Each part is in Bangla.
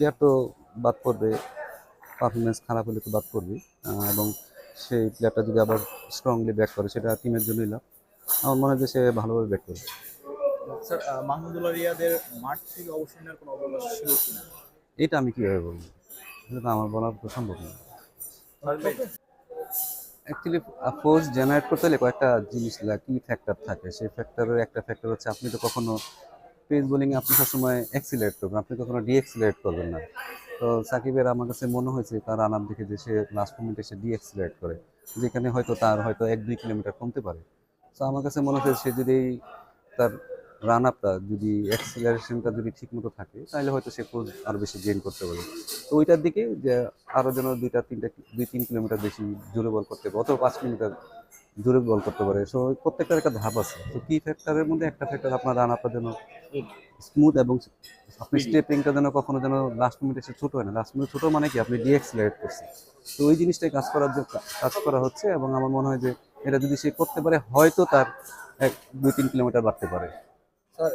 প্লেয়ার তো বাদ পড়বে পারফরমেন্স খারাপ হলে তো বাদ পড়বে এবং সেই প্লেয়ারটা যদি আবার স্ট্রংলি ব্যাক করে সেটা টিমের জন্যই লাভ। আমার মনে হয় যে সে ভালোভাবে ব্যাক করবে। স্যার মাহমুদুল্লাহ রিয়াদের মাঠ থেকে অবসর নেওয়ার কোনো অবকাশ ছিল কিনা? এটা আমি কীভাবে বলব? এটা তো আমার বলা তো সম্ভব না। অ্যাকচুয়ালি ফোর্স জেনারেট করতে হলে কয়েকটা জিনিস লাগে কি ফ্যাক্টর থাকে? সেই ফ্যাক্টরের একটা ফ্যাক্টর হচ্ছে আপনি তো কখনো পেস বোলিংয়ে আপনি সবসময় এক্সিলেট করবেন, আপনি কখনো ডিএক্সিলেট করবেন না। তো সাকিবের আমার কাছে মনে হয়েছে তার রানার দিকে যে সে লাস্ট মোমেন্টে সে ডিএক্সিলেট করে, যেখানে হয়তো তার হয়তো এক দুই কিলোমিটার কমতে পারে। তো আমার কাছে মনে হচ্ছে সে যদি তার রান আপটা যদি অ্যাক্সিলারেশনটা যদি ঠিক মতো থাকে, তাহলে হয়তো সে পোজ আরও বেশি গেইন করতে পারে। তো ওইটার দিকে যে আরও যেন দুইটা, তিনটা, দুই, তিন কিলোমিটার বেশি জোরে বল করতে পারে, অথবা পাঁচ কিলোমিটার জোরে বল করতে পারে। সো প্রত্যেকটার একটা ধাপ আছে। তো কি ফ্যাক্টরের মধ্যে একটা ফ্যাক্টর আপনার রান আপটা জন্য স্মুথ এবং আপনি স্টেপিংটা যেন কখনো যেন লাস্ট মিনিটে এসে ছোটো হয় না। লাস্ট মিনিট ছোটো মানে কি? আপনি ডিএক্সিলারেট করছেন। তো ওই জিনিসটাই কাজ করার যে কাজ করা হচ্ছে এবং আমার মনে হয় যে এটা যদি সে করতে পারে হয়তো তার এক দুই তিন কিলোমিটার বাড়তে পারে। স্যার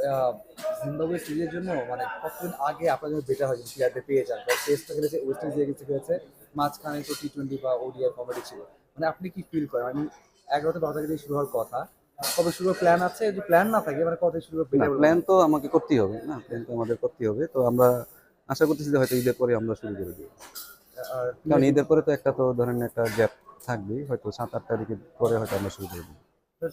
জিম্বাবুয়ে সিরিজের জন্য মানে কতদিন আগে আপনার জন্য বেটার হয় প্লেয়ারদের পেয়ে যান? খেলেছে ওয়েস্ট ইন্ডিজ এগেন্সে খেলেছে মাঝখানে তো টি টোয়েন্টি বা ওডিআই কমেডি ছিল। মানে আপনি কি ফিল করেন? আমি এগারোতে বারো তারিখে শুরু হওয়ার কথা। কবে শুরু প্ল্যান আছে? যদি প্ল্যান না থাকে মানে কত শুরু প্ল্যান তো আমাকে করতেই হবে না? প্ল্যান তো আমাদের করতেই হবে। তো আমরা আশা করতেছি যে হয়তো ঈদের পরে আমরা শুরু করে দিব কারণ ঈদের পরে তো একটা তো ধরেন একটা গ্যাপ থাকবেই হয়তো সাত আট তারিখের পরে হয়তো আমরা শুরু করে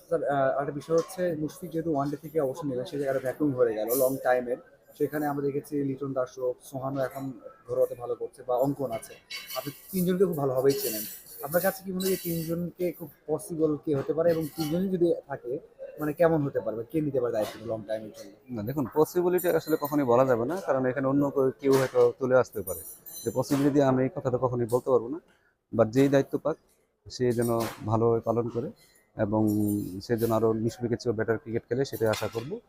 স্যার একটা বিষয় হচ্ছে মুশফিক যেহেতু ওয়ানডে থেকে অবসর নিলেন সেই জায়গাটা ভ্যাকুম হয়ে গেল লং টাইমের সেখানে আমরা দেখেছি লিটন দাসক সোহানও এখন ঘরোয়াতে ভালো করছে বা অঙ্কন আছে। আপনি তিনজনকে খুব ভালোভাবেই চেনেন। আপনার কাছে কি মনে হয় তিনজনকে খুব পসিবল কে হতে পারে এবং তিনজনই যদি থাকে মানে কেমন হতে পারবে? কে নিতে পারে দায়িত্ব লং টাইমের জন্য? না, দেখুন পসিবিলিটি আসলে কখনোই বলা যাবে না, কারণ এখানে অন্য কেউ- হয়তো চলে আসতে পারে। যে পসিবিলিটি আমি এই কথাটা কখনোই বলতে পারব না বাট যেই দায়িত্ব পাক, সে যেন ভালোভাবে পালন করে এবং সে যেন আরও মুশফিকের চেয়েও বেটার ক্রিকেট খেলে, সেটাই আশা করব।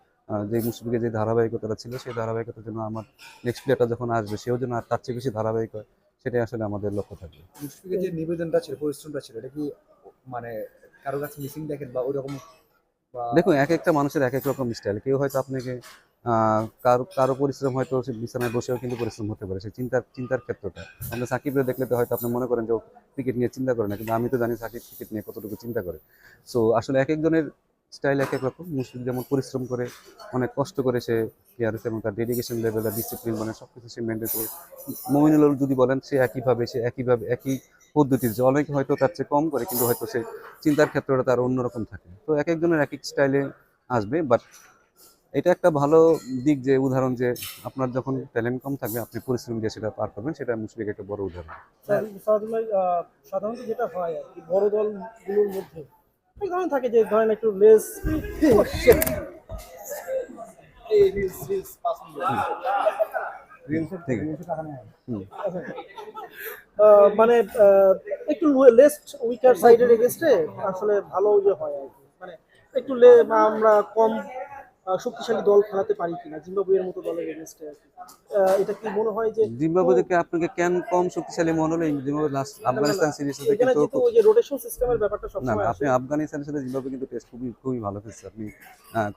যে মুশফিকের যে ধারাবাহিকতাটা ছিল, সেই ধারাবাহিকতার জন্য আমার নেক্সট প্লেয়ারটা যখন আসবে, সেও যেন আর তার চেয়ে বেশি ধারাবাহিক হয়। সেটাই আসলে আমাদের লক্ষ্য থাকবে। মুশফিকের যে নিবেদনটা ছিল পরিশ্রমটা ছিল এটা কি মানে কারও কাছে মিসিং দেখেন বা ওই রকম দেখুন এক একটা মানুষের এক এক রকম স্টাইল কেউ হয়তো আপনাকে কারও কারও পরিশ্রম হয়তো সে বিছানায় বসেও কিন্তু পরিশ্রম হতে পারে সে চিন্তার চিন্তার ক্ষেত্রটা। আমরা সাকিবরে দেখলে তো হয়তো আপনি মনে করেন যে ক্রিকেট নিয়ে চিন্তা করে না কিন্তু আমি তো জানি সাকিব ক্রিকেট নিয়ে কতটুকু চিন্তা করে। সো আসলে এক একজনের স্টাইল এক এক রকম। মুশফিক যেমন পরিশ্রম করে, অনেক কষ্ট করে সে প্লেয়ার এবং তার ডেডিকেশন লেভেল আর ডিসিপ্লিন মানে সব কিছু সে মেনটেন করে। মমিনুল যদি বলেন, সে একইভাবে সে একইভাবে, একই পদ্ধতির যে অনেকে হয়তো তার চেয়ে কম করে, কিন্তু হয়তো সে চিন্তার ক্ষেত্রটা তার অন্যরকম থাকে। তো এক একজনের এক এক স্টাইলে আসবে বাট এটা একটা ভালো দিক যে উদাহরণ যে আপনার যখন ট্যালেন্ট কম থাকবে, আপনি পরিশ্রম দিয়ে সেটা পার করবেন, সেটা মুশফিক একটা বড় উদাহরণ। সাধারণত যেটা হয় বড় দলগুলোর মধ্যে এক ধরনের থাকে যে ধরেন একটু লেস ঠিক মানে আহ, একটু লেস্ট উইকার সাইডের এগেস্টে আসলে ভালো যে হয় আর কি। মানে একটু লে বা আমরা কম শক্তিশালী দল খেলাতে পারি কিনা? জিম্বাবুয়ের মতো দলের আহ, এটা কি মনে হয় যে জিম্বাবুয়েকে আপনাকে কেন কম শক্তিশালী মনে হলো? জিম্বাবুয়ে লাস্ট আফগানিস্তান সিরিজ থেকে কিন্তু ওই যে রোটেশন সিস্টেমের ব্যাপারটা না আপনি আফগানিস্তানের সাথে জিম্বাবুয়ে কিন্তু টেস্ট খুবই খুবই ভালো খেলছে। আপনি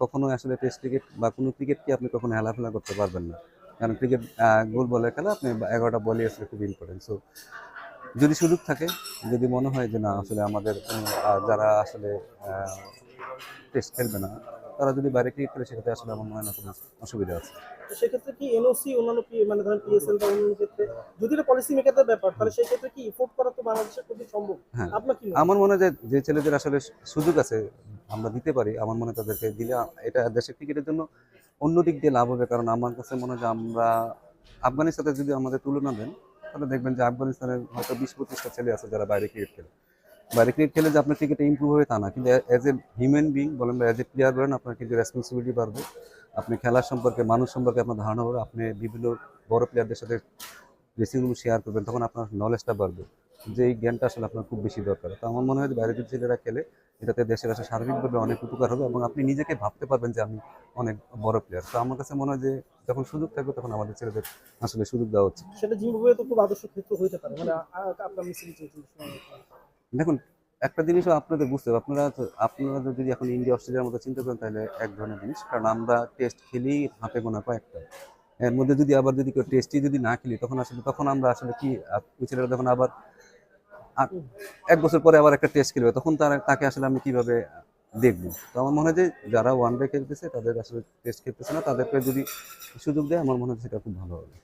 কখনো আসলে টেস্ট ক্রিকেট বা কোনো ক্রিকেটকে আপনি কখনো হেলাফেলা করতে পারবেন না। কারণ ক্রিকেট গোল বলের খেলা আপনি এগারোটা বলই আসলে খুব ইম্পর্টেন্ট সো যদি সুযোগ থাকে যদি মনে হয় যে না আসলে আমাদের যারা আসলে টেস্ট খেলবে না তারা যদি বাইরে ক্রিকেট করে সেক্ষেত্রে আসলে আমার মনে হয় না কোনো অসুবিধা আছে। তো সেক্ষেত্রে কি এনওসি অন্যান্য মানে ধরেন পিএসএল বা অন্যান্য ক্ষেত্রে যদি এটা পলিসি মেকারদের ব্যাপার তাহলে সেই ক্ষেত্রে কি ইফোর্ট করা তো বাংলাদেশের খুবই সম্ভব? হ্যাঁ। আপনার কি আমার মনে হয় যে ছেলেদের আসলে সুযোগ আছে আমরা দিতে পারি আমার মনে হয় তাদেরকে দিলে এটা দেশের ক্রিকেটের জন্য অন্য দিক দিয়ে লাভ হবে কারণ আমার কাছে মনে হয় যে আমরা আফগানিস্তানের যদি আমাদের তুলনা দেন তাহলে দেখবেন যে আফগানিস্তানের হয়তো বিশ পঁচিশটা ছেলে আছে যারা বাইরে ক্রিকেট খেলে। বাইরে ক্রিকেট খেলে যে আপনার ক্রিকেটে ইম্প্রুভ হবে তা না। কিন্তু অ্যাজ এ হিউম্যান বিং বলেন বা অ্যাজ এ প্লেয়ার বলেন, আপনার কিন্তু রেসপন্সিবিলিটি বাড়বে। আপনি খেলার সম্পর্কে, মানুষ সম্পর্কে আপনার ধারণা হবে, আপনি বিভিন্ন বড় প্লেয়ারদের সাথে ড্রেসিং রুম শেয়ার করবেন, তখন আপনার নলেজটা বাড়বে। যে এই জ্ঞানটা আসলে আপনার খুব বেশি দরকার। তো আমার মনে হয় যে বাইরে যদি ছেলেরা খেলে, এটাতে দেশের আসলে সার্বিকভাবে অনেক উপকার হবে এবং আপনি নিজেকে ভাবতে পারবেন যে আমি অনেক বড় প্লেয়ার তো আমার কাছে মনে হয় যে যখন সুযোগ থাকবে, তখন আমাদের ছেলেদের আসলে সুযোগ দেওয়া হচ্ছে সেটা জিম্বাবুয়ে তো খুব আদর্শ ক্ষেত্র হইতে পারে। মানে আপনার দেখুন, একটা জিনিসও আপনাদের বুঝতে হবে। আপনারা আপনারা যদি এখন ইন্ডিয়া, অস্ট্রেলিয়ার মতো চিন্তা করেন, তাহলে এক ধরনের জিনিস, কারণ আমরা টেস্ট খেলি হাতে গোনা কয়েকটা। এর মধ্যে যদি আবার যদি কেউ টেস্টই যদি না খেলি, তখন আসলে তখন আমরা আসলে কি ছেলেটা যখন আবার এক বছর পরে আবার একটা টেস্ট খেলবে, তখন তার তাকে আসলে আমি কীভাবে দেখব? তো আমার মনে হয় যে, যারা ওয়ান ডে খেলতেছে, তাদের আসলে টেস্ট খেলতেছে না। তাদেরকে যদি সুযোগ দেয়, আমার মনে হয় সেটা খুব ভালো হবে।